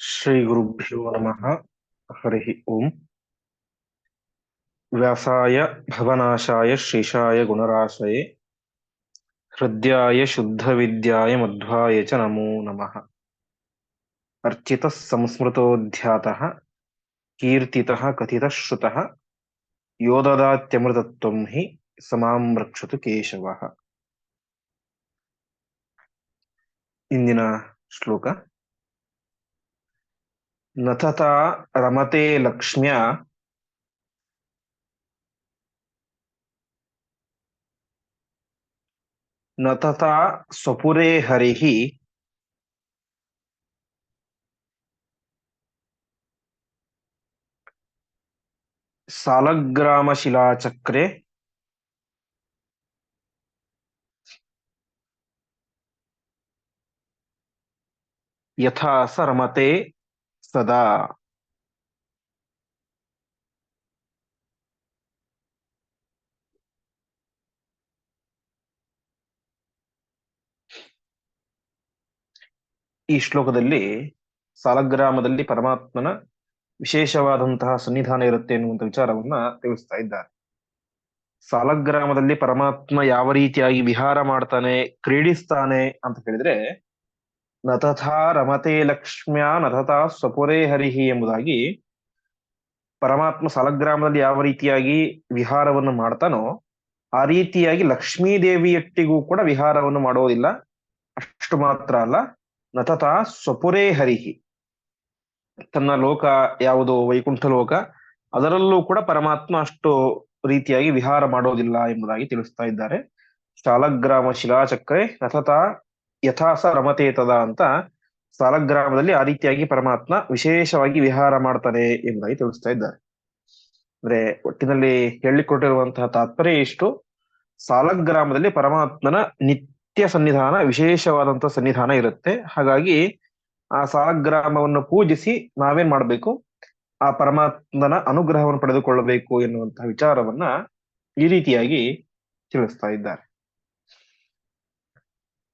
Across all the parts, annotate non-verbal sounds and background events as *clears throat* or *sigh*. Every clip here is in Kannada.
ಶ್ರೀ ಗುರುಭ್ಯೋ ನಮಃ ಹರಿ ಓಂ ವ್ಯಾಸಾಯ ಭವನಾಶಾಯ ಶ್ರೀಷಾಯ ಗುಣರಾಶಯೇ ಹೃದಯಾಯ ಶುದ್ಧ ವಿದ್ಯಾಯ ಮಧ್ವಾಯ ಚ ನಮೋ ನಮಃ ಅರ್ಚಿತ ಸಂಸ್ಮೃತೋಧ್ಯಾತ ಕೀರ್ತಿತಃ ಕಥಿತ ಶ್ರುತಃ ಯೋದದಾತ್ಯಮೃತತ್ವಂ ಹಿ ಸಮಾಂ ರಕ್ಷತು ಕೇಶವ ಇಂದಿನ ಶ್ಲೋಕ ನತತಾ ರಮತೆ ಲಕ್ಷ್ಮ್ಯ ನತತಾ ಸ್ವಪುರೇ ಹರಿಃ ಸಾಲಗ್ರಾಮಶಿಲಾಚಕ್ರೆ ಯಥಾ ಸ ರಮತೆ ಸದಾ. ಈ ಶ್ಲೋಕದಲ್ಲಿ ಸಾಲಗ್ರಾಮದಲ್ಲಿ ಪರಮಾತ್ಮನ ವಿಶೇಷವಾದಂತಹ ಸನ್ನಿಧಾನ ಇರುತ್ತೆ ಎನ್ನುವಂತ ವಿಚಾರವನ್ನ ತಿಳಿಸ್ತಾ ಇದ್ದಾರೆ. ಸಾಲಗ್ರಾಮದಲ್ಲಿ ಪರಮಾತ್ಮ ಯಾವ ರೀತಿಯಾಗಿ ವಿಹಾರ ಮಾಡ್ತಾನೆ, ಕ್ರೀಡಿಸ್ತಾನೆ ಅಂತ ಹೇಳಿದ್ರೆ ನತಥಾ ರಮತೆ ಲಕ್ಷ್ಮ್ಯ ನತಥಾ ಸ್ವಪುರೇ ಹರಿಹಿ ಎಂಬುದಾಗಿ ಪರಮಾತ್ಮ ಸಾಲಗ್ರಾಮದಲ್ಲಿ ಯಾವ ರೀತಿಯಾಗಿ ವಿಹಾರವನ್ನು ಮಾಡ್ತಾನೋ ಆ ರೀತಿಯಾಗಿ ಲಕ್ಷ್ಮೀ ದೇವಿಯೊಟ್ಟಿಗೂ ಕೂಡ ವಿಹಾರವನ್ನು ಮಾಡೋದಿಲ್ಲ. ಅಷ್ಟು ಮಾತ್ರ ಅಲ್ಲ. ನತಥಾ ಸ್ವಪುರೇ ಹರಿಹಿ. ತನ್ನ ಲೋಕ ಯಾವುದು? ವೈಕುಂಠ ಲೋಕ. ಅದರಲ್ಲೂ ಕೂಡ ಪರಮಾತ್ಮ ಅಷ್ಟು ರೀತಿಯಾಗಿ ವಿಹಾರ ಮಾಡೋದಿಲ್ಲ ಎಂಬುದಾಗಿ ತಿಳಿಸ್ತಾ ಇದ್ದಾರೆ. ಶಾಲಗ್ರಾಮ ಶಿಲಾಚಕ್ರೆ ನತಥಾ ಯಥಾಸ ರಮತೆ ತದ ಅಂತ ಸಾಲಗ್ರಾಮದಲ್ಲಿ ಆ ರೀತಿಯಾಗಿ ಪರಮಾತ್ಮ ವಿಶೇಷವಾಗಿ ವಿಹಾರ ಮಾಡ್ತಾನೆ ಎಂಬುದಾಗಿ ತಿಳಿಸ್ತಾ ಇದ್ದಾರೆ. ಅಂದ್ರೆ ಒಟ್ಟಿನಲ್ಲಿ ಹೇಳಿಕೊಟ್ಟಿರುವಂತಹ ತಾತ್ಪರ್ಯ ಇಷ್ಟು. ಸಾಲಗ್ರಾಮದಲ್ಲಿ ಪರಮಾತ್ಮನ ನಿತ್ಯ ಸನ್ನಿಧಾನ ವಿಶೇಷವಾದಂತಹ ಸನ್ನಿಧಾನ ಇರುತ್ತೆ. ಹಾಗಾಗಿ ಆ ಸಾಲಗ್ರಾಮವನ್ನು ಪೂಜಿಸಿ ನಾವೇನ್ ಮಾಡ್ಬೇಕು? ಆ ಪರಮಾತ್ಮನ ಅನುಗ್ರಹವನ್ನು ಪಡೆದುಕೊಳ್ಳಬೇಕು ಎನ್ನುವಂತಹ ವಿಚಾರವನ್ನ ಈ ರೀತಿಯಾಗಿ ತಿಳಿಸ್ತಾ ಇದ್ದಾರೆ.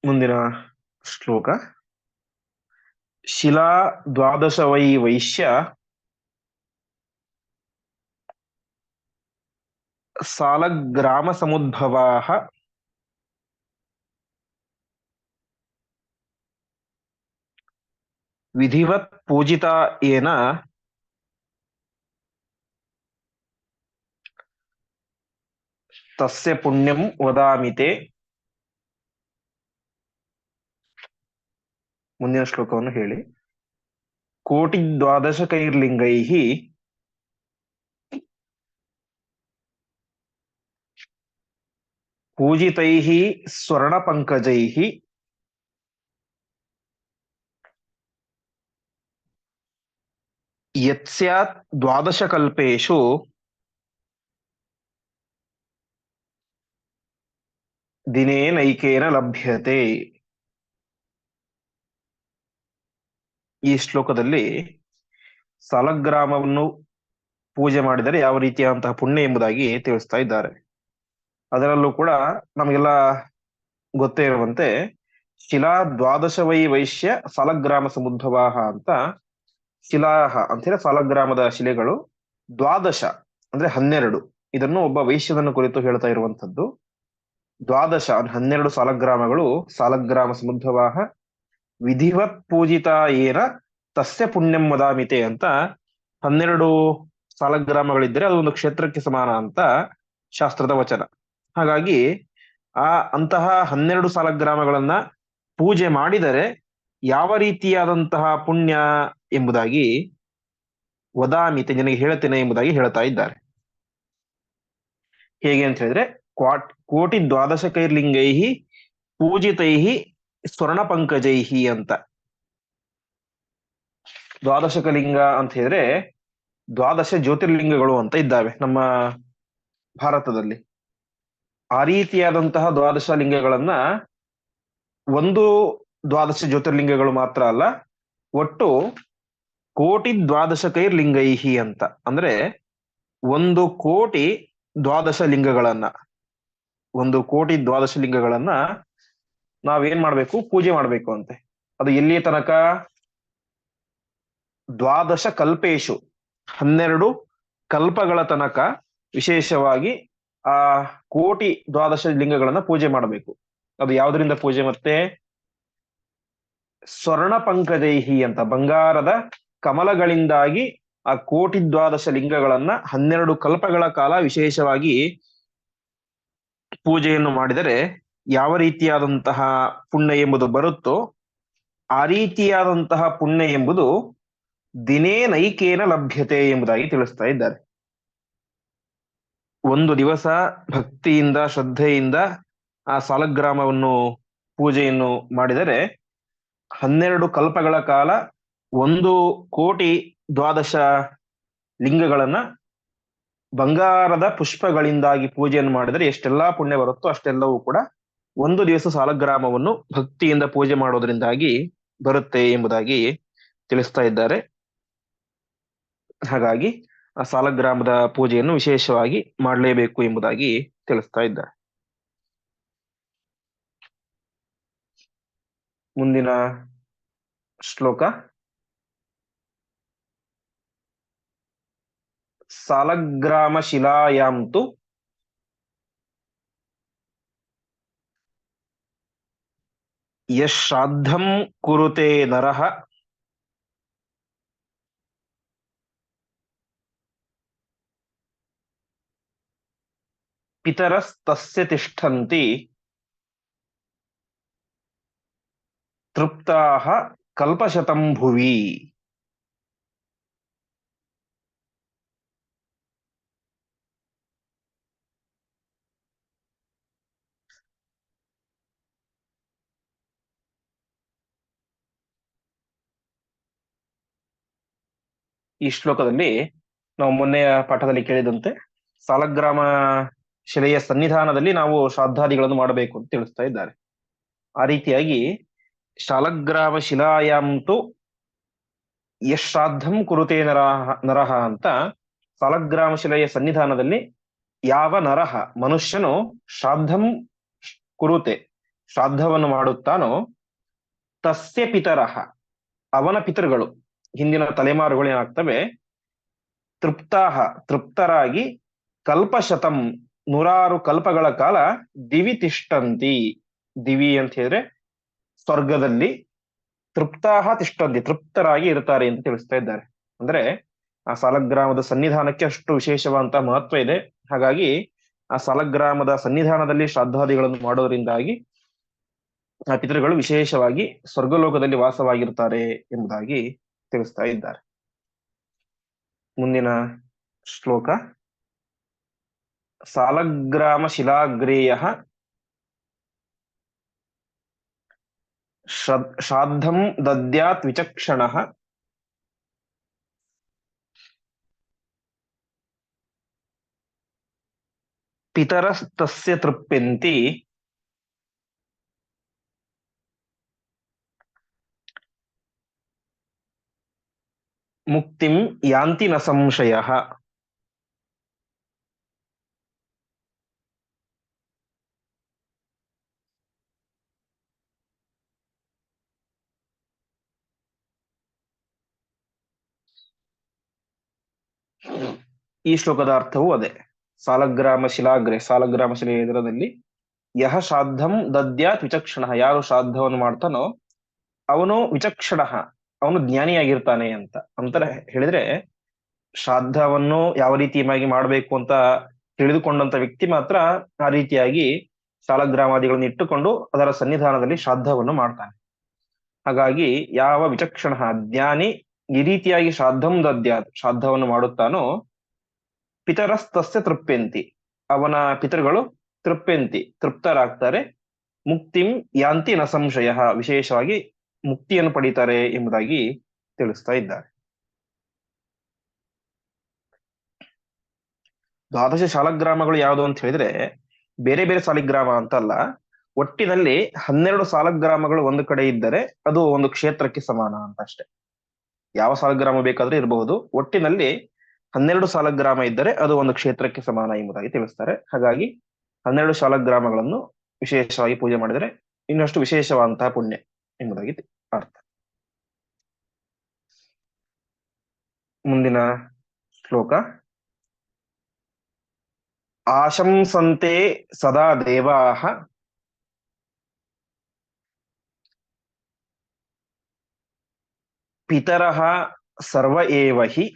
ಮುಂದಿನ ಶ್ಲೋಕ. ಶಿಲಾ ದ್ವಾದಶ ವೈ ವೈಶ್ಯ ಸಾಲಗ್ರಾಮ ಸಮುದ್ಭವಾ ವಿಧಿವತ್ ಪೂಜಿತಾ ಏನ ತಸ್ಯ ಪುಣ್ಯಂ ವದಾಮಿತೆ. ಮುಂದಿನ ಶ್ಲೋಕವನ್ನು ಹೇಳಿ. ಕೋಟಿ ದ್ವಾದಶ ಕೈರ್ಲಿಂಗೈ ಪೂಜಿತೈ ಸ್ವರ್ಣ ಪಂಕಜೈ ಯತ್ಸ್ಯಾತ್ ದ್ವಾದಶ ಕಲ್ಪೇಶು ದಿನೇನೈಕೇನ ಲಭ್ಯತೆ. ಈ ಶ್ಲೋಕದಲ್ಲಿ ಸಾಲಗ್ರಾಮವನ್ನು ಪೂಜೆ ಮಾಡಿದರೆ ಯಾವ ರೀತಿಯಾದಂತಹ ಪುಣ್ಯ ಎಂಬುದಾಗಿ ತಿಳಿಸ್ತಾ ಇದ್ದಾರೆ. ಅದರಲ್ಲೂ ಕೂಡ ನಮಗೆಲ್ಲ ಗೊತ್ತೇ ಇರುವಂತೆ ಶಿಲಾ ದ್ವಾದಶ ವೈ ವೈಶ್ಯ ಸಾಲಗ್ರಾಮ ಸಮುದ್ಧವಾಹ ಅಂತ ಶಿಲಾಹ ಅಂತೇಳಿ ಸಾಲಗ್ರಾಮದ ಶಿಲೆಗಳು ದ್ವಾದಶ ಅಂದ್ರೆ ಹನ್ನೆರಡು. ಇದನ್ನು ಒಬ್ಬ ವೈಶ್ಯದನ್ನು ಕುರಿತು ಹೇಳ್ತಾ ಇರುವಂತದ್ದು ದ್ವಾದಶ ಹನ್ನೆರಡು ಸಾಲಗ್ರಾಮಗಳು ಸಾಲಗ್ರಾಮ ಸಮುದ್ಭವಾಹ ವಿಧಿವತ್ ಪೂಜಿತ ಏನ ತಸ್ಯ ಪುಣ್ಯಂ ವದಾಮಿತೆ ಅಂತ ಹನ್ನೆರಡು ಸಾಲಗ್ರಾಮಗಳಿದ್ದರೆ ಅದು ಒಂದು ಕ್ಷೇತ್ರಕ್ಕೆ ಸಮಾನ ಅಂತ ಶಾಸ್ತ್ರದ ವಚನ. ಹಾಗಾಗಿ ಆ ಅಂತಹ ಹನ್ನೆರಡು ಸಾಲಗ್ರಾಮಗಳನ್ನ ಪೂಜೆ ಮಾಡಿದರೆ ಯಾವ ರೀತಿಯಾದಂತಹ ಪುಣ್ಯ ಎಂಬುದಾಗಿ ವದಾಮಿತೆ ನಿನಗೆ ಹೇಳ್ತೇನೆ ಎಂಬುದಾಗಿ ಹೇಳ್ತಾ ಇದ್ದಾರೆ. ಹೇಗೆ ಅಂತ ಹೇಳಿದ್ರೆ ಕ್ವಾಟ್ ಕೋಟಿ ದ್ವಾದಶ ಕೈರ್ಲಿಂಗೈ ಪೂಜಿತೈ ಸ್ವರ್ಣ ಪಂಕಜೈಹಿ ಅಂತ. ದ್ವಾದಶಕ ಲಿಂಗ ಅಂತ ಹೇಳಿದ್ರೆ ದ್ವಾದಶ ಜ್ಯೋತಿರ್ಲಿಂಗಗಳು ಅಂತ ಇದ್ದಾವೆ ನಮ್ಮ ಭಾರತದಲ್ಲಿ. ಆ ರೀತಿಯಾದಂತಹ ದ್ವಾದಶ ಲಿಂಗಗಳನ್ನ ಒಂದು ದ್ವಾದಶ ಜ್ಯೋತಿರ್ಲಿಂಗಗಳು ಮಾತ್ರ ಅಲ್ಲ, ಒಟ್ಟು ಕೋಟಿ ದ್ವಾದಶ ಕೈರ್ಲಿಂಗೈಹಿ ಅಂತ. ಅಂದ್ರೆ ಒಂದು ಕೋಟಿ ದ್ವಾದಶ ಲಿಂಗಗಳನ್ನ, ಒಂದು ಕೋಟಿ ದ್ವಾದಶ ಲಿಂಗಗಳನ್ನ ನಾವೇನ್ ಮಾಡ್ಬೇಕು? ಪೂಜೆ ಮಾಡ್ಬೇಕು ಅಂತೆ. ಅದು ಎಲ್ಲಿಯ ತನಕ? ದ್ವಾದಶ ಕಲ್ಪೇಶು. ಹನ್ನೆರಡು ಕಲ್ಪಗಳ ತನಕ ವಿಶೇಷವಾಗಿ ಆ ಕೋಟಿ ದ್ವಾದಶ ಲಿಂಗಗಳನ್ನ ಪೂಜೆ ಮಾಡಬೇಕು. ಅದು ಯಾವುದರಿಂದ ಪೂಜೆ ಮತ್ತೆ? ಸ್ವರ್ಣ ಪಂಕಜೈಹಿ ಅಂತ ಬಂಗಾರದ ಕಮಲಗಳಿಂದಾಗಿ ಆ ಕೋಟಿ ದ್ವಾದಶ ಲಿಂಗಗಳನ್ನ ಹನ್ನೆರಡು ಕಲ್ಪಗಳ ಕಾಲ ವಿಶೇಷವಾಗಿ ಪೂಜೆಯನ್ನು ಮಾಡಿದರೆ ಯಾವ ರೀತಿಯಾದಂತಹ ಪುಣ್ಯ ಎಂಬುದು ಬರುತ್ತೋ ಆ ರೀತಿಯಾದಂತಹ ಪುಣ್ಯ ಎಂಬುದು ದಿನೇ ನೈಕೇನ ಲಭ್ಯತೆ ಎಂಬುದಾಗಿ ತಿಳಿಸ್ತಾ ಇದ್ದಾರೆ. ಒಂದು ದಿವಸ ಭಕ್ತಿಯಿಂದ, ಶ್ರದ್ಧೆಯಿಂದ ಆ ಸಾಲಗ್ರಾಮವನ್ನು ಪೂಜೆಯನ್ನು ಮಾಡಿದರೆ ಹನ್ನೆರಡು ಕಲ್ಪಗಳ ಕಾಲ ಒಂದು ಕೋಟಿ ದ್ವಾದಶ ಲಿಂಗಗಳನ್ನ ಬಂಗಾರದ ಪುಷ್ಪಗಳಿಂದಾಗಿ ಪೂಜೆಯನ್ನು ಮಾಡಿದರೆ ಎಷ್ಟೆಲ್ಲಾ ಪುಣ್ಯ ಬರುತ್ತೋ ಅಷ್ಟೆಲ್ಲವೂ ಕೂಡ ಒಂದು ದಿವಸ ಸಾಲಗ್ರಾಮವನ್ನು ಭಕ್ತಿಯಿಂದ ಪೂಜೆ ಮಾಡೋದ್ರಿಂದಾಗಿ ಬರುತ್ತೆ ಎಂಬುದಾಗಿ ತಿಳಿಸ್ತಾ ಇದ್ದಾರೆ. ಹಾಗಾಗಿ ಆ ಸಾಲಗ್ರಾಮದ ಪೂಜೆಯನ್ನು ವಿಶೇಷವಾಗಿ ಮಾಡಲೇಬೇಕು ಎಂಬುದಾಗಿ ತಿಳಿಸ್ತಾ ಇದ್ದಾರೆ. ಮುಂದಿನ ಶ್ಲೋಕ. ಸಾಲಗ್ರಾಮ ಶಿಲಾಯಾಂ ತು ಯಶ್ರಾದ್ದಂ ಕುರುತೆ ನರಃ ಪಿತರಸ್ತಸ್ಯ ತಿಷ್ಠಂತಿ ತೃಪ್ತಾಹ ಕಲ್ಪಶತಂ ಭುವಿ ಈ ಶ್ಲೋಕದಲ್ಲಿ ನಾವು ಮೊನ್ನೆಯ ಪಾಠದಲ್ಲಿ ಕೇಳಿದಂತೆ ಸಾಲಗ್ರಾಮ ಶಿಲೆಯ ಸನ್ನಿಧಾನದಲ್ಲಿ ನಾವು ಶ್ರಾದ್ದಾದಿಗಳನ್ನು ಮಾಡಬೇಕು ಅಂತ ತಿಳಿಸ್ತಾ ಇದ್ದಾರೆ. ಆ ರೀತಿಯಾಗಿ ಶಾಲಗ್ರಾಮ ಶಿಲಾಯಾಂತು ಯಶ್ರಾದ್ದಂ ಕುರುತೆ ನರಹ ನರಹ ಅಂತ ಸಾಲಗ್ರಾಮ ಶಿಲೆಯ ಸನ್ನಿಧಾನದಲ್ಲಿ ಯಾವ ನರಹ ಮನುಷ್ಯನು ಶ್ರಾದ್ದಂ ಕುರುತೆ ಶ್ರಾದ್ದವನ್ನು ಮಾಡುತ್ತಾನೋ ತಸ್ಯ ಪಿತರಹ, ಅವನ ಪಿತೃಗಳು. ಹಿಂದಿನ ತಲೆಮಾರುಗಳು ಏನಾಗ್ತವೆ? ತೃಪ್ತಾಹ, ತೃಪ್ತರಾಗಿ ಕಲ್ಪಶತಂ, ನೂರಾರು ಕಲ್ಪಗಳ ಕಾಲ ದಿವಿ ತಿಷ್ಟಂತಿ. ದಿವಿ ಅಂತ ಹೇಳಿದ್ರೆ ಸ್ವರ್ಗದಲ್ಲಿ ತೃಪ್ತಾಹ ತಿಷ್ಟಂತಿ, ತೃಪ್ತರಾಗಿ ಇರ್ತಾರೆ ಅಂತ ತಿಳಿಸ್ತಾ ಇದ್ದಾರೆ. ಅಂದ್ರೆ ಆ ಸಾಲಗ್ರಾಮದ ಸನ್ನಿಧಾನಕ್ಕೆ ಅಷ್ಟು ವಿಶೇಷವಾದಂತಹ ಮಹತ್ವ ಇದೆ. ಹಾಗಾಗಿ ಆ ಸಾಲಗ್ರಾಮದ ಸನ್ನಿಧಾನದಲ್ಲಿ ಶ್ರಾದ್ದಾದಿಗಳನ್ನು ಮಾಡೋದ್ರಿಂದಾಗಿ ಆ ಪಿತೃಗಳು ವಿಶೇಷವಾಗಿ ಸ್ವರ್ಗಲೋಕದಲ್ಲಿ ವಾಸವಾಗಿರ್ತಾರೆ ಎಂಬುದಾಗಿ ತಿಳಿಸ್ತಾ ಇದ್ದಾರೆ. ಮುಂದಿನ ಶ್ಲೋಕ. ಸಾಲಗ್ರಾಮ ಶಿಲಾಗ್ರೇಯ ಶ್ರಾದ್ದಂ ದದ್ಯಾತ್ ವಿಚಕ್ಷಣ ಪಿತರಸ್ತಸ್ಯ ತೃಪ್ಯಂತಿ ಮುಕ್ತಿಂ ಯಾಂತಿ ನ ಸಂಶಯ. ಈ ಶ್ಲೋಕದ ಅರ್ಥವು ಅದೇ. ಸಾಲಗ್ರಾಮ ಶಿಲಾಗ್ರೆ ಸಾಲಗ್ರಾಮ ಶಿಲೆಯ ಎದುರದಲ್ಲಿ ಯಹ ಶ್ರಾದ್ದಂ ದದ್ಯಾತ್ ವಿಚಕ್ಷಣ. ಯಾರು ಶ್ರಾದ್ದವನ್ನು ಮಾಡ್ತಾನೋ ಅವನು ವಿಚಕ್ಷಣ. ಅವನು ಜ್ಞಾನಿಯಾಗಿರ್ತಾನೆ ಅಂತ. ಅಂತರ, ಹೇಳಿದ್ರೆ ಶ್ರಾದ್ದವನ್ನು ಯಾವ ರೀತಿಯಾಗಿ ಮಾಡಬೇಕು ಅಂತ ತಿಳಿದುಕೊಂಡಂತ ವ್ಯಕ್ತಿ ಮಾತ್ರ ಆ ರೀತಿಯಾಗಿ ಸಾಲಗ್ರಾಮಾದಿಗಳನ್ನು ಇಟ್ಟುಕೊಂಡು ಅದರ ಸನ್ನಿಧಾನದಲ್ಲಿ ಶ್ರಾದ್ದವನ್ನು ಮಾಡ್ತಾನೆ. ಹಾಗಾಗಿ ಯಾವ ವಿಚಕ್ಷಣ ಜ್ಞಾನಿ ಈ ರೀತಿಯಾಗಿ ಶ್ರಾದ್ದಂ ದದ್ಯಾತ್, ಶ್ರಾದ್ದವನ್ನು ಮಾಡುತ್ತಾನೋ ಪಿತರಸ್ತಸ್ಯ ತೃಪ್ಯಂತಿ. ಅವನ ಪಿತೃಗಳು ತೃಪ್ಯಂತಿ, ತೃಪ್ತರಾಗ್ತಾರೆ. ಮುಕ್ತಿಂ ಯಾಂತಿ ನ ಸಂಶಯ, ವಿಶೇಷವಾಗಿ ಮುಕ್ತಿಯನ್ನು ಪಡೀತಾರೆ ಎಂಬುದಾಗಿ ತಿಳಿಸ್ತಾ ಇದ್ದಾರೆ. ದ್ವಾದಶ ಶಾಲಗ್ರಾಮಗಳು ಯಾವುದು ಅಂತ ಹೇಳಿದ್ರೆ, ಬೇರೆ ಬೇರೆ ಸಾಲಿಗ್ರಾಮ ಅಂತಲ್ಲ, ಒಟ್ಟಿನಲ್ಲಿ ಹನ್ನೆರಡು ಸಾಲಗ್ರಾಮಗಳು ಒಂದು ಕಡೆ ಇದ್ದರೆ ಅದು ಒಂದು ಕ್ಷೇತ್ರಕ್ಕೆ ಸಮಾನ ಅಂತ ಅಷ್ಟೆ. ಯಾವ ಸಾಲಗ್ರಾಮ ಬೇಕಾದ್ರೂ ಇರಬಹುದು, ಒಟ್ಟಿನಲ್ಲಿ ಹನ್ನೆರಡು ಸಾಲಗ್ರಾಮ ಇದ್ದರೆ ಅದು ಒಂದು ಕ್ಷೇತ್ರಕ್ಕೆ ಸಮಾನ ಎಂಬುದಾಗಿ ತಿಳಿಸ್ತಾರೆ. ಹಾಗಾಗಿ ಹನ್ನೆರಡು ಶಾಲಗ್ರಾಮಗಳನ್ನು ವಿಶೇಷವಾಗಿ ಪೂಜೆ ಮಾಡಿದರೆ ಇನ್ನಷ್ಟು ವಿಶೇಷವಾದಂತಹ ಪುಣ್ಯ ಎಂಬುದಾಗಿ ಅರ್ಥ ಮುಂದಿನ ಶ್ಲೋಕ ಆಶಂಸಂತೆ ಸದಾ ದೇವಾಹ ಪಿತರಃ ಸರ್ವ ಏವ ಹಿ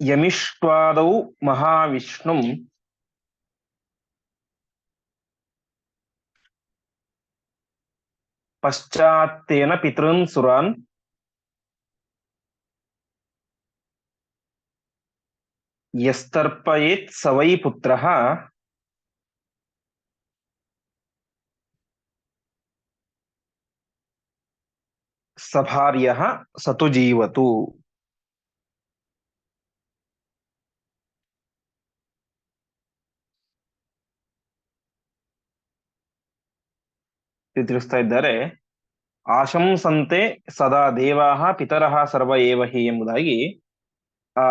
ಯಮಿಷ್ಟ್ವಾದೌ ಮಹಾವಿಷ್ಣುಂ ಪಶ್ಚಾತ್ತೇನ ಪಿತೃನ್ ಸುರಾನ್ ಯಸ್ತರ್ಪಯೇತ್ ಸ ವೈ ಪುತ್ರಃ ಸಭಾರ್ಯಃ ಸತು ಜೀವತು ತಿಳಿಸ್ತಾ ಇದ್ದಾರೆ ಆಶಂಸಂತೆ ಸದಾ ದೇವಾಹ ಪಿತರಹ ಸರ್ವ ಏವ ಹಿ ಎಂಬುದಾಗಿ, ಆ,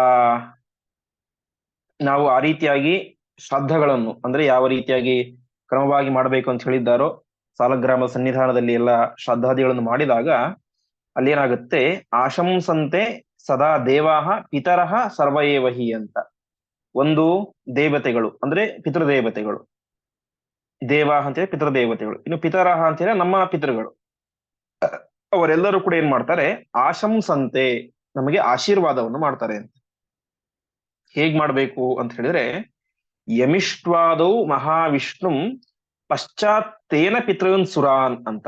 ನಾವು ಆ ರೀತಿಯಾಗಿ ಶ್ರದ್ಧಗಳನ್ನು, ಅಂದ್ರೆ ಯಾವ ರೀತಿಯಾಗಿ ಕ್ರಮವಾಗಿ ಮಾಡಬೇಕು ಅಂತ ಹೇಳಿದ್ದಾರೋ, ಸಾಲಗ್ರಾಮ ಸನ್ನಿಧಾನದಲ್ಲಿ ಎಲ್ಲ ಶ್ರದ್ಧಾದಿಗಳನ್ನು ಮಾಡಿದಾಗ, ಅಲ್ಲೇನಾಗುತ್ತೆ? ಆಶಂಸಂತೆ ಸದಾ ದೇವಾಹ ಪಿತರಹ ಸರ್ವ ಏವ ಹಿ ಅಂತ. ಒಂದು ದೇವತೆಗಳು, ಅಂದ್ರೆ ಪಿತೃದೇವತೆಗಳು. ದೇವ ಅಂತೇಳಿ ಪಿತೃದೇವತೆಗಳು ಇನ್ನು ಪಿತರಹ ಅಂತೇಳಿ ನಮ್ಮ ಪಿತೃಗಳು. ಅವರೆಲ್ಲರೂ ಕೂಡ ಏನ್ ಮಾಡ್ತಾರೆ, ಆಶಂಸಂತೆ ನಮಗೆ ಆಶೀರ್ವಾದವನ್ನು ಮಾಡ್ತಾರೆ ಅಂತ. ಹೇಗ್ ಮಾಡ್ಬೇಕು ಅಂತ ಹೇಳಿದ್ರೆ, ಯಮಿಷ್ಟ್ವಾದೌ ಮಹಾವಿಷ್ಣುಂ ಪಶ್ಚಾತ್ತೇನ ಪಿತೃನ್ ಸುರಾನ್ ಅಂತ.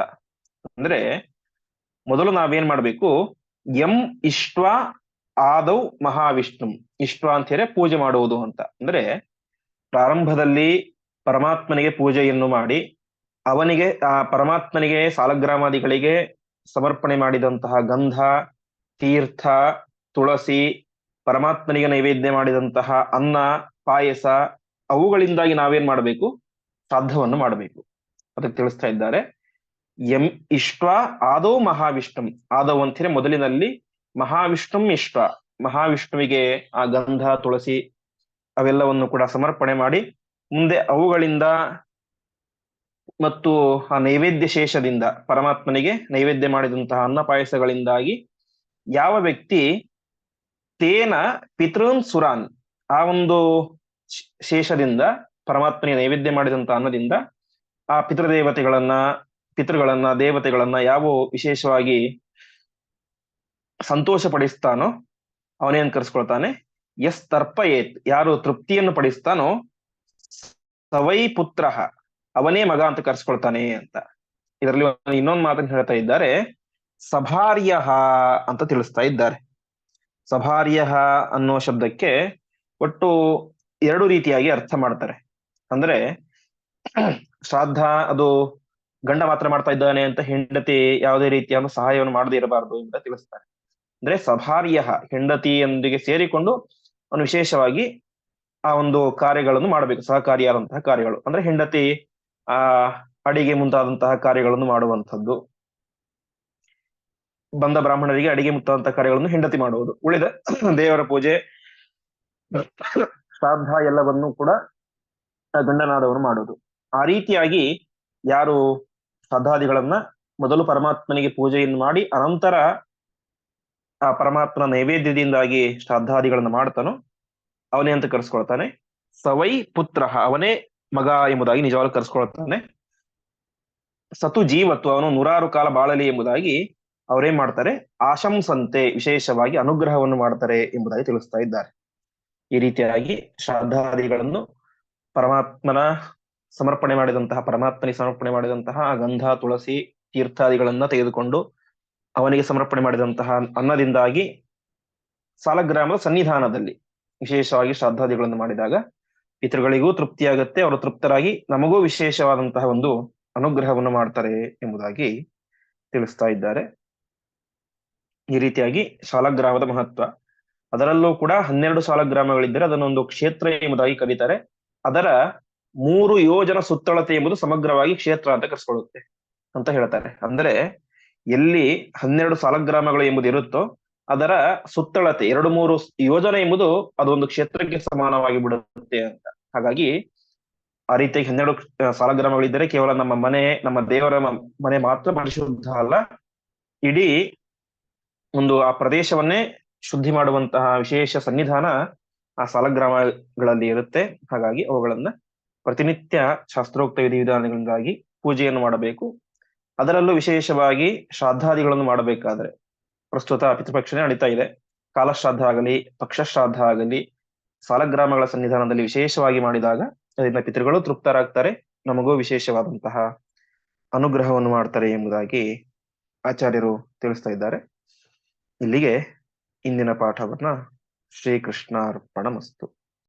ಅಂದ್ರೆ ಮೊದಲು ನಾವೇನ್ ಮಾಡ್ಬೇಕು ಎಂ ಇಷ್ಟ್ವ ಆದೌ ಮಹಾವಿಷ್ಣು. ಇಷ್ಟ್ವ ಅಂತ ಹೇಳಿ ಪೂಜೆ ಮಾಡುವುದು ಅಂತ. ಅಂದ್ರೆ ಪ್ರಾರಂಭದಲ್ಲಿ ಪರಮಾತ್ಮನಿಗೆ ಪೂಜೆಯನ್ನು ಮಾಡಿ, ಅವನಿಗೆ, ಆ ಪರಮಾತ್ಮನಿಗೆ ಸಾಲಗ್ರಾಮಾದಿಗಳಿಗೆ ಸಮರ್ಪಣೆ ಮಾಡಿದಂತಹ ಗಂಧ, ತೀರ್ಥ, ತುಳಸಿ, ಪರಮಾತ್ಮನಿಗೆ ನೈವೇದ್ಯ ಮಾಡಿದಂತಹ ಅನ್ನ, ಪಾಯಸ, ಅವುಗಳಿಂದಾಗಿ ನಾವೇನ್ ಮಾಡಬೇಕು? ಶ್ರಾದ್ದವನ್ನು ಮಾಡಬೇಕು. ಅದಕ್ಕೆ ತಿಳಿಸ್ತಾ ಇದ್ದಾರೆ. ಎಂ ಇಷ್ಟ ಆದೋ ಮಹಾವಿಷ್ಣು. ಆದೌ ಅಂತಾರೆ ಮೊದಲಿನಲ್ಲಿ ಮಹಾವಿಷ್ಣುಂ ಇಷ್ಟ ಮಹಾವಿಷ್ಣುವಿಗೆ ಆ ಗಂಧ, ತುಳಸಿ ಅವೆಲ್ಲವನ್ನು ಕೂಡ ಸಮರ್ಪಣೆ ಮಾಡಿ ಮುಂದೆ ಅವುಗಳಿಂದ ಮತ್ತು ಆ ನೈವೇದ್ಯ ಶೇಷದಿಂದ ಪರಮಾತ್ಮನಿಗೆ ನೈವೇದ್ಯ ಮಾಡಿದಂತಹ ಅನ್ನ ಪಾಯಸಗಳಿಂದಾಗಿ ಯಾವ ವ್ಯಕ್ತಿ ತೇನ ಪಿತೃನ್ ಸುರಾನ್ ಆ ಒಂದು ಶೇಷದಿಂದ ಪರಮಾತ್ಮನಿಗೆ ನೈವೇದ್ಯ ಮಾಡಿದಂತಹ ಅನ್ನದಿಂದ ಆ ಪಿತೃದೇವತೆಗಳನ್ನ, ಪಿತೃಗಳನ್ನ, ದೇವತೆಗಳನ್ನ ಯಾವ ವಿಶೇಷವಾಗಿ ಸಂತೋಷ ಪಡಿಸ್ತಾನೋ ಅವನೇನ್ ಕರೆಸ್ಕೊಳ್ತಾನೆ? ಎಸ್ ತರ್ಪಯೇತ್. ಯಾರು ತೃಪ್ತಿಯನ್ನು ಪಡಿಸ್ತಾನೋ ಸವೈ ಪುತ್ರ, ಅವನೇ ಮಗ ಅಂತ ಕರ್ಸ್ಕೊಳ್ತಾನೆ ಅಂತ. ಇದರಲ್ಲಿ ಇನ್ನೊಂದು ಮಾತನ್ನು ಹೇಳ್ತಾ ಇದ್ದಾರೆ. ಸಭಾರ್ಯ ಅಂತ ತಿಳಿಸ್ತಾ ಇದ್ದಾರೆ. ಸಭಾರ್ಯ ಅನ್ನೋ ಶಬ್ದಕ್ಕೆ ಒಟ್ಟು ಎರಡು ರೀತಿಯಾಗಿ ಅರ್ಥ ಮಾಡ್ತಾರೆ. ಅಂದ್ರೆ ಶ್ರಾದ್ದ ಅದು ಗಂಡ ಮಾತ್ರ ಮಾಡ್ತಾ ಇದ್ದಾನೆ ಅಂತ ಹೆಂಡತಿ ಯಾವುದೇ ರೀತಿಯ ಸಹಾಯವನ್ನು ಮಾಡದೇ ಇರಬಾರದು ಅಂತ ತಿಳಿಸ್ತಾರೆ. ಅಂದ್ರೆ ಸಭಾರ್ಯ, ಹೆಂಡತಿಯೊಂದಿಗೆ ಸೇರಿಕೊಂಡು ಅವನು ವಿಶೇಷವಾಗಿ ಆ ಒಂದು ಕಾರ್ಯಗಳನ್ನು ಮಾಡಬೇಕು. ಸಹಕಾರಿಯಾದಂತಹ ಕಾರ್ಯಗಳು. ಅಂದ್ರೆ ಹೆಂಡತಿ, ಆ, ಅಡಿಗೆ ಮುಂತಾದಂತಹ ಕಾರ್ಯಗಳನ್ನು ಮಾಡುವಂಥದ್ದು. ಬಂದ ಬ್ರಾಹ್ಮಣರಿಗೆ ಅಡಿಗೆ ಮುಂತಾದಂತಹ ಕಾರ್ಯಗಳನ್ನು ಹೆಂಡತಿ ಮಾಡುವುದು. ಉಳಿದ *clears throat* ದೇವರ ಪೂಜೆ ಶ್ರಾದ್ದ ಎಲ್ಲವನ್ನು ಕೂಡ ಗಂಡನಾದವರು ಮಾಡುವುದು. ಆ ರೀತಿಯಾಗಿ ಯಾರು ಶ್ರದ್ಧಾದಿಗಳನ್ನ ಮೊದಲು ಪರಮಾತ್ಮನಿಗೆ ಪೂಜೆಯನ್ನು ಮಾಡಿ, ಅನಂತರ ಆ ಪರಮಾತ್ಮನ ನೈವೇದ್ಯದಿಂದಾಗಿ ಶ್ರದ್ಧಾದಿಗಳನ್ನು ಮಾಡ್ತಾನೋ ಅವನೇ ಅಂತ ಕರೆಸ್ಕೊಳ್ತಾನೆ. ಸವೈ ಪುತ್ರ, ಅವನೇ ಮಗ ಎಂಬುದಾಗಿ ನಿಜವಾಗಿ ಕರೆಸ್ಕೊಳ್ತಾನೆ. ಸತು ಜೀವತ್ತು ಅವನು ನೂರಾರು ಕಾಲ ಬಾಳಲಿ ಎಂಬುದಾಗಿ ಅವರೇನ್ ಮಾಡ್ತಾರೆ. ಆಶಂಸಂತೆ ವಿಶೇಷವಾಗಿ ಅನುಗ್ರಹವನ್ನು ಮಾಡ್ತಾರೆ ಎಂಬುದಾಗಿ ತಿಳಿಸ್ತಾ ಇದ್ದಾರೆ. ಈ ರೀತಿಯಾಗಿ ಶ್ರದ್ಧಾದಿಗಳನ್ನು ಪರಮಾತ್ಮನ ಸಮರ್ಪಣೆ ಮಾಡಿದಂತಹ, ಪರಮಾತ್ಮನಿಗೆ ಸಮರ್ಪಣೆ ಮಾಡಿದಂತಹ, ಗಂಧ, ತುಳಸಿ, ತೀರ್ಥಾದಿಗಳನ್ನ ತೆಗೆದುಕೊಂಡು ಅವನಿಗೆ ಸಮರ್ಪಣೆ ಮಾಡಿದಂತಹ ಅನ್ನದಿಂದಾಗಿ ಸಾಲಗ್ರಾಮದ ಸನ್ನಿಧಾನದಲ್ಲಿ ವಿಶೇಷವಾಗಿ ಶ್ರಾದ್ದಾದಿಗಳನ್ನು ಮಾಡಿದಾಗ ಪಿತೃಗಳಿಗೂ ತೃಪ್ತಿಯಾಗತ್ತೆ, ಅವರು ತೃಪ್ತರಾಗಿ ನಮಗೂ ವಿಶೇಷವಾದಂತಹ ಒಂದು ಅನುಗ್ರಹವನ್ನು ಮಾಡ್ತಾರೆ ಎಂಬುದಾಗಿ ತಿಳಿಸ್ತಾ ಇದ್ದಾರೆ. ಈ ರೀತಿಯಾಗಿ ಶಾಲಗ್ರಾಮದ ಮಹತ್ವ. ಅದರಲ್ಲೂ ಕೂಡ ಹನ್ನೆರಡು ಶಾಲಗ್ರಾಮಗಳಿದ್ದರೆ ಅದನ್ನೊಂದು ಕ್ಷೇತ್ರ ಎಂಬುದಾಗಿ ಕರೀತಾರೆ. ಅದರ ಮೂರು ಯೋಜನ ಸುತ್ತಳತೆ ಎಂಬುದು ಸಮಗ್ರವಾಗಿ ಕ್ಷೇತ್ರ ಅಂತ ಕರೆಸ್ಕೊಳ್ಳುತ್ತೆ ಅಂತ ಹೇಳ್ತಾರೆ. ಅಂದ್ರೆ ಎಲ್ಲಿ ಹನ್ನೆರಡು ಸಾಲಗ್ರಾಮಗಳು ಎಂಬುದು ಇರುತ್ತೋ ಅದರ ಸುತ್ತಳತೆ, ಎರಡು ಮೂರು ಯೋಜನೆ ಎಂಬುದು ಅದೊಂದು ಕ್ಷೇತ್ರಕ್ಕೆ ಸಮಾನವಾಗಿ ಬಿಡುತ್ತೆ ಅಂತ. ಹಾಗಾಗಿ ಆ ರೀತಿಯಾಗಿ ಹನ್ನೆರಡು ಸಾಲಗ್ರಾಮಗಳಿದ್ದರೆ ಕೇವಲ ನಮ್ಮ ಮನೆ, ನಮ್ಮ ದೇವರ ಮನೆ ಮಾತ್ರ ಪರಿಶುದ್ಧ ಅಲ್ಲ, ಇಡೀ ಒಂದು ಆ ಪ್ರದೇಶವನ್ನೇ ಶುದ್ಧಿ ಮಾಡುವಂತಹ ವಿಶೇಷ ಸನ್ನಿಧಾನ ಆ ಸಾಲಗ್ರಾಮಗಳಲ್ಲಿ ಇರುತ್ತೆ. ಹಾಗಾಗಿ ಅವುಗಳನ್ನ ಪ್ರತಿನಿತ್ಯ ಶಾಸ್ತ್ರೋಕ್ತ ವಿಧಿವಿಧಾನಗಳಿಂದಾಗಿ ಪೂಜೆಯನ್ನು ಮಾಡಬೇಕು. ಅದರಲ್ಲೂ ವಿಶೇಷವಾಗಿ ಶ್ರಾದ್ದಾದಿಗಳನ್ನು ಮಾಡಬೇಕಾದ್ರೆ ಪ್ರಸ್ತುತ ಪಿತೃಪಕ್ಷನೇ ನಡೀತಾ ಇದೆ. ಕಾಲಶ್ರಾದ್ದ ಆಗಲಿ, ಪಕ್ಷಶ್ರಾದ್ದ ಆಗಲಿ, ಸಾಲಗ್ರಾಮಗಳ ಸನ್ನಿಧಾನದಲ್ಲಿ ವಿಶೇಷವಾಗಿ ಮಾಡಿದಾಗ ಅದರಿಂದ ಪಿತೃಗಳು ತೃಪ್ತರಾಗ್ತಾರೆ. ನಮಗೂ ವಿಶೇಷವಾದಂತಹ ಅನುಗ್ರಹವನ್ನು ಮಾಡ್ತಾರೆ ಎಂಬುದಾಗಿ ಆಚಾರ್ಯರು ತಿಳಿಸ್ತಾ ಇದ್ದಾರೆ. ಇಲ್ಲಿಗೆ ಇಂದಿನ ಪಾಠವನ್ನ ಶ್ರೀಕೃಷ್ಣಾರ್ಪಣಮಸ್ತು.